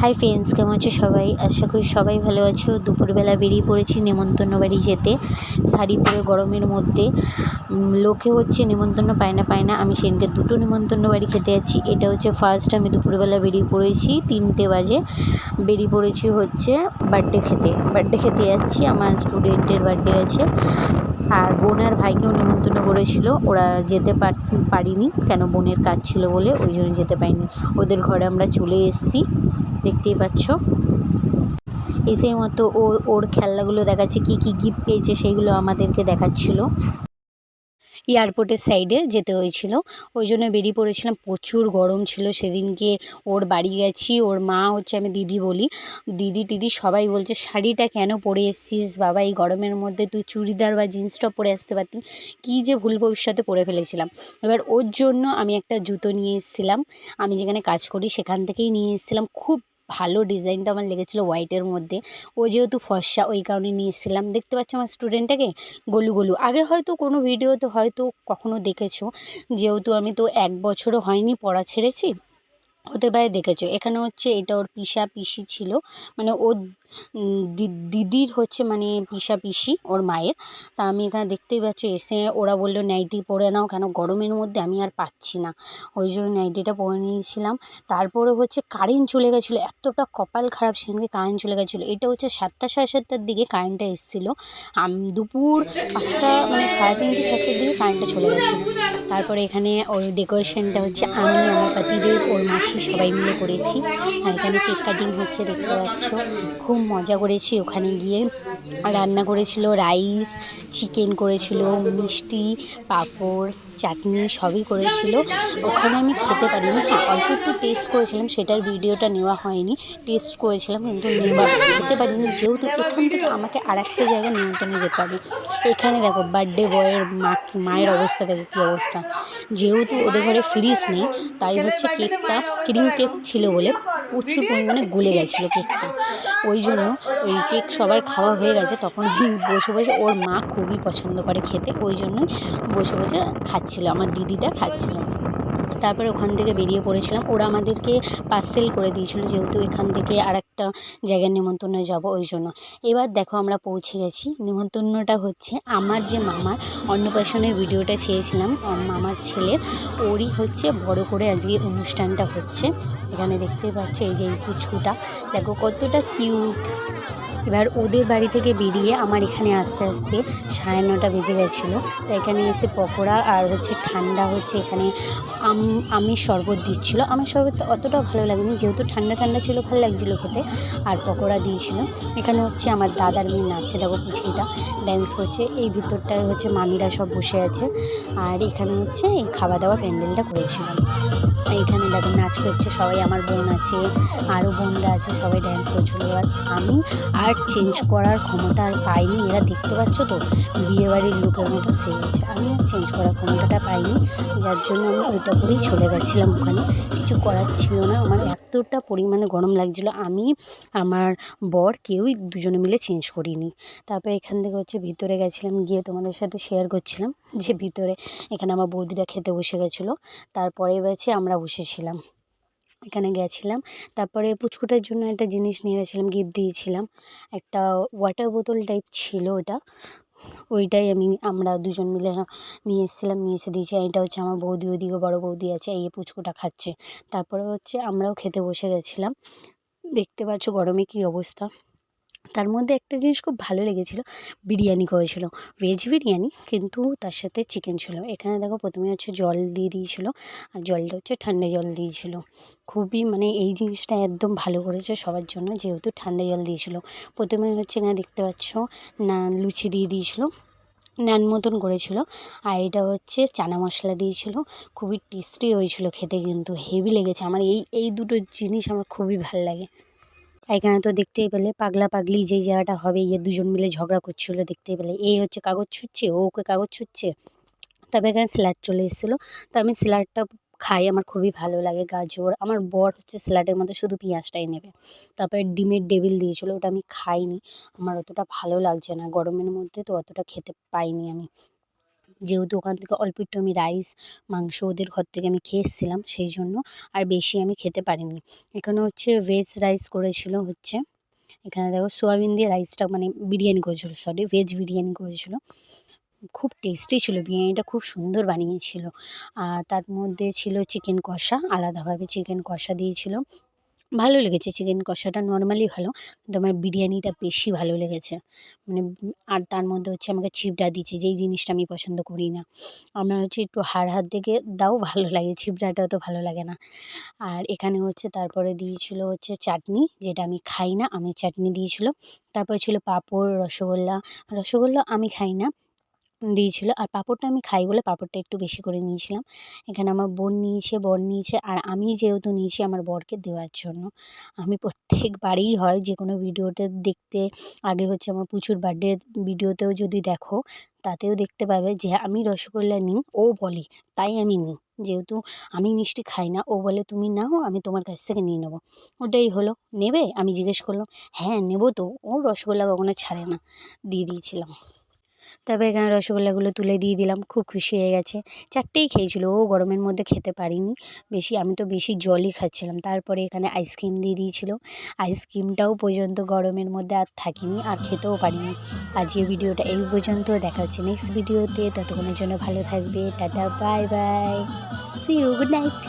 Hi friends কেমন আছো সবাই? আশা করি সবাই ভালো আছো। দুপুরবেলা বেরিয়ে পড়েছি নেমন্তন্ন বাড়ি যেতে। শাড়ি পরে গরমের মধ্যে। লোকে হচ্ছে নেমন্তন্ন পায় না পায় না। আমি সেদিনকে দুটো নেমন্তন্ন বাড়ি খেতে যাচ্ছি। এটা হচ্ছে ফার্স্ট আমি দুপুরবেলা বেরিয়ে পড়েছি তিনটে বাজে। বেরিয়ে পড়েছি হচ্ছে বার্থডে খেতে। বার্থডে খেতে যাচ্ছি, আমার স্টুডেন্টের বার্থডে আছে। আর বোন আর ভাইকেও নেমন্তন্ন করেছিল। ওরা যেতে পার, পারিনি, কেন বোনের কাজ ছিল বলে, ওই জন্য যেতে পারিনি। ওদের ঘরে আমরা চলে এসেছি, দেখতেই পাচ্ছ। এসে মতো ও, ওর খেলনাগুলো দেখাচ্ছে, কি কি গিফট পেয়েছে সেইগুলো আমাদেরকে দেখাচ্ছিল। এয়ারপোর্টের সাইডে যেতে হয়েছিল। ওই জন্য বেরিয়ে পড়েছিলাম। প্রচুর গরম ছিল। সেদিনকে ওর বাড়ি গেছি। ওর মা হচ্ছে আমি দিদি বলি। দিদি টিদি সবাই বলছে, শাড়িটা কেন পরে এসছিস? বাবা, এই গরমের মধ্যে তুই চুড়িদার বা জিন্স টপ পরে আসতে পারতি কী যে ভুল ভবিষ্যতে পরে ফেলেছিলাম। এবার ওর জন্য আমি একটা জুতো নিয়ে এসেছিলাম। আমি যেখানে কাজ করি সেখান থেকেই নিয়ে এসেছিলাম। খুব ভালো ডিজাইনটা আমার লেগেছিলো হোয়াইটের মধ্যে। ও যেহেতু ফর্সা, ওই কারণে নিয়েছিলাম। দেখতে পাচ্ছ আমার স্টুডেন্টটাকে গলু গলু। আগে হয়তো কোনো ভিডিওতে হয়তো কখনো দেখেছ। যেহেতু আমি তো এক বছরও হয়নি পড়া ছেড়েছি হতে পারে, দেখেছ। এখানে হচ্ছে এটা ওর পিসা পিসি ছিল। মানে ওর দিদির হচ্ছে মানে পিসা পিসি, ওর মায়ের। তা আমি এখানে দেখতেই পাচ্ছ, এসে ওরা বলল, নাইটি পরে নাও, কেন গরমের মধ্যে আমি আর পাচ্ছি না। ওই জন্য নাইটিটা পরে নিয়েছিলাম। তারপরে হচ্ছে কারেন্ট চলে গেছিল, এতটা কপাল খারাপ সেদিনকে কারেন্ট চলে গেছিল। এটা হচ্ছে সাতটা সাড়ে সাতটার দিকে কারেন্টটা এসেছিল। দুপুর পাঁচটা মানে সাড়ে তিনটে, চারটের দিকে কারেন্টটা চলে গেছিল। তারপরে এখানে ওর ডেকোরেশনটা হচ্ছে আমি, আমার পাতিদের ওর মাসি সবাই মিলে করেছি। আর এখানে কেক কাটিং হচ্ছে, দেখতে পাচ্ছ। খুব মজা করেছি ওখানে গিয়ে। রান্না করেছিল রাইস চিকেন করেছিল, মিষ্টি, পাঁপড়। চাটনি সবই করেছিল। ওখানে আমি খেতে পারিনি। হ্যাঁ অল্প একটু টেস্ট করেছিলাম, সেটার ভিডিওটা নেওয়া হয়নি। টেস্ট করেছিলাম, কিন্তু নেওয়া খেতে পারিনি, যেহেতু এখান থেকে আমাকে আর একটা জায়গায় নিমন্ত্রণে যেতে হবে। এখানে দেখো বার্থডে বয়ের মা, মায়ের অবস্থা, দেখো কী অবস্থা। যেহেতু ওদের ঘরে ফ্রিজ নেই, তাই হচ্ছে কেকটা ক্রিম কেক ছিল বলে প্রচুর পরিমাণে গুলে গেছিল কেকটা। ওই জন্য ওই কেক সবার খাওয়া হয়ে গেছে তখন বসে বসে ওর মা খুবই পছন্দ করে খেতে ওই জন্যই বসে বসে খাচ্ছিলো আমার দিদিটা খাচ্ছিল। তারপরে ওখান থেকে বেরিয়ে পড়েছিলাম। ওরা আমাদেরকে পার্সেল করে দিয়েছিলো যেহেতু এখান থেকে আর একটা জায়গায় নেমন্তন্নে যাব ওই জন্য। এবার দেখো আমরা পৌঁছে গেছি। নেমন্তন্নটা হচ্ছে আমার যে মামার অন্নপ্রাশনের ভিডিওটা চেয়েছিলাম মামার ছেলে ওরই হচ্ছে বড় করে আজকে অনুষ্ঠানটা হচ্ছে। এখানে দেখতে পাচ্ছ এই যে এই পুচকুটা। দেখো কতটা কিউট। এবার ওদের বাড়ি থেকে বেরিয়ে আমার এখানে আস্তে আস্তে সাড়ে নটা বেজে গেছিল। তো এখানে এসে পকোড়া আর হচ্ছে ঠান্ডা হচ্ছে এখানে আম, আমের শরবত দিচ্ছিল। আমের শরবত অতটা ভালো লাগেনি। যেহেতু ঠান্ডা ঠান্ডা ছিল, ভালো লাগছিল খেতে। আর পকোড়া দিয়েছিলো এখানে হচ্ছে আমার দাদার মেয়ে নাচছে, দেখো পুচকিটা ড্যান্স করছে। এই ভিতরটায় হচ্ছে মামিরা সব বসে আছে। আর এখানে হচ্ছে এই খাওয়া দাওয়া প্যান্ডেলটা করেছিলাম। এখানে দেখো নাচ করছে সবাই, আমার বোন আছে আরও বোনরা আছে, সবাই ড্যান্স করছিল। এবার আমি আর চেঞ্জ করার ক্ষমতা আর পাইনি, এরা দেখতে পাচ্ছ তো? বিয়েবাড়ির লোকের মতো সেজেছে আমি আর চেঞ্জ করার ক্ষমতাটা পাইনি, যার জন্য আমি ওইটা করেই চলে গেছিলাম ওখানে। কিছু করার ছিল না, আমার এতটা পরিমাণে গরম লাগছিল। আমি আমার বর কেউই দুজনে মিলে চেঞ্জ করিনি। তারপরে এখান থেকে হচ্ছে ভিতরে গেছিলাম, গিয়ে তোমাদের সাথে শেয়ার করছিলাম যে ভিতরে এখানে আমার বৌদিরা খেতে বসে গেছিল, তারপরে ব্যাচে আমরা বসেছিলাম। এখানে গেছিলাম, তারপরে পুচকুটার জন্য একটা জিনিস নিয়ে গেছিলাম গিফট দিয়েছিলাম। একটা ওয়াটার বোতল টাইপ ছিল ওটা, ওইটাই আমি, আমরা দুজন মিলে নিয়ে এসেছিলাম, নিয়ে এসে দিয়েছি। এটা হচ্ছে আমার বৌদি, ওইদিকে বড় বৌদি আছে, এই পুচকুটা খাচ্ছে। তারপরে হচ্ছে আমরাও খেতে বসে গেছিলাম। দেখতে পাচ্ছ গরমে কী অবস্থা। তার মধ্যে একটা জিনিস খুব ভালো লেগেছিলো, বিরিয়ানি করেছিল। ভেজ বিরিয়ানি, কিন্তু তার সাথে চিকেন ছিল। এখানে দেখো প্রথমে হচ্ছে জল দিয়ে দিয়েছিলো, আর জলটা হচ্ছে ঠান্ডা জল দিয়েছিলো। খুবই মানে এই জিনিসটা একদম ভালো করেছে সবার জন্য, যেহেতু ঠান্ডা জল দিয়েছিলো। প্রথমে হচ্ছে এখানে দেখতে পাচ্ছ না লুচি দিয়ে দিয়েছিলো। নান মতন করেছিল। আর এটা হচ্ছে চানা মশলা দিয়েছিল। খুবই টেস্টি হয়েছিল খেতে কিন্তু হেভি লেগেছে। আমার এই এই দুটো জিনিস আমার খুবই ভালো লাগে। এখানে তো দেখতেই পেলে পাগলা পাগলি যেই জায়গাটা হবে ইয়ে দুজন মিলে ঝগড়া করছিল, দেখতেই পেলে। এই হচ্ছে কাগজ ছুটছে ও ওকে কাগজ ছুটছে তবে এখানে স্যালাড চলে এসেছিল। তো আমি স্যালাডটা খাই, আমার খুবই ভালো লাগে গাজর। আমার বর হচ্ছে স্যালাডের মধ্যে শুধু পেঁয়াজটাই নেবে। তারপরে ডিমের ডেভিল দিয়েছিলো, ওটা আমি খাইনি। আমার অতটা ভালো লাগছে না, গরমের মধ্যে তো অতটা খেতে পাইনি আমি। যেহেতু ওখান থেকে অল্প একটু আমি রাইস মাংস ওদের ঘর থেকে আমি খেয়ে এসেছিলাম, সেই জন্য আর বেশি আমি খেতে পারিনি। এখানে হচ্ছে ভেজ রাইস করেছিল হচ্ছে, এখানে দেখো, সোয়াবিন দিয়ে রাইসটা মানে বিরিয়ানি করেছিল সরি ভেজ বিরিয়ানি করেছিল। খুব টেস্টি ছিল, বিরিয়ানিটা খুব সুন্দর বানিয়েছিল। আর তার মধ্যে ছিল চিকেন কষা, আলাদাভাবে চিকেন কষা দিয়েছিল। ভালো লেগেছে চিকেন কষাটা নর্মালি ভালো, কিন্তু আমার বিরিয়ানিটা বেশি ভালো লেগেছে। মানে আর তার মধ্যে হচ্ছে আমাকে ছিপটা দিয়েছে যেই জিনিসটা আমি পছন্দ করি না। আমার হচ্ছে একটু হাড় হাড় দেখে, দাও, ভালো লাগে, ছিপড়াটা অত ভালো লাগে না। আর এখানে হচ্ছে তারপরে দিয়েছিল হচ্ছে চাটনি, যেটা আমি খাই না আমের চাটনি দিয়েছিল। তারপরে ছিল পাঁপড়, রসগোল্লা। রসগোল্লা আমি খাই না দিয়েছিল। আর পাঁপড়টা আমি খাই বলে পাঁপড়টা একটু বেশি করে নিয়েছিলাম। এখানে আমার বোন নিয়েছে, বর নিয়েছে, আর আমি যেহেতু নিয়েছি আমার বরকে দেওয়ার জন্য। আমি প্রত্যেকবারেই হয় যে কোনো ভিডিওতে দেখতে, আগে হচ্ছে আমার পুচুর বার্থডে ভিডিওতেও যদি দেখো, তাতেও দেখতে পাবে যে আমি রসগোল্লা নিই, ও বলে, তাই আমি নিই। যেহেতু আমি মিষ্টি খাই না, ও বলে, তুমি নাও, আমি তোমার কাছ থেকে নিয়ে নেব। ওটাই হলো। নেবে? আমি জিজ্ঞেস করলাম হ্যাঁ নেব তো। ও রসগোল্লা কখনো ছাড়ে না। দিয়ে দিয়েছিলাম। তারপর এখানে রসগোল্লাগুলো তুলে দিয়ে দিলাম, খুব খুশি হয়ে গেছে। চারটেই খেয়েছিল, ও গরমের মধ্যে খেতে পারিনি। বেশি, আমি তো বেশি জলই খাচ্ছিলাম। তারপরে এখানে আইসক্রিম দিয়ে দিয়েছিল। আইসক্রিমটাও পর্যন্ত গরমের মধ্যে আর থাকিনি, আর খেতেও পারিনি। আজকে ভিডিওটা এই পর্যন্ত, দেখা হচ্ছে নেক্সট ভিডিওতে। ততক্ষণের জন্য ভালো থাকবে, tata bye bye see you good night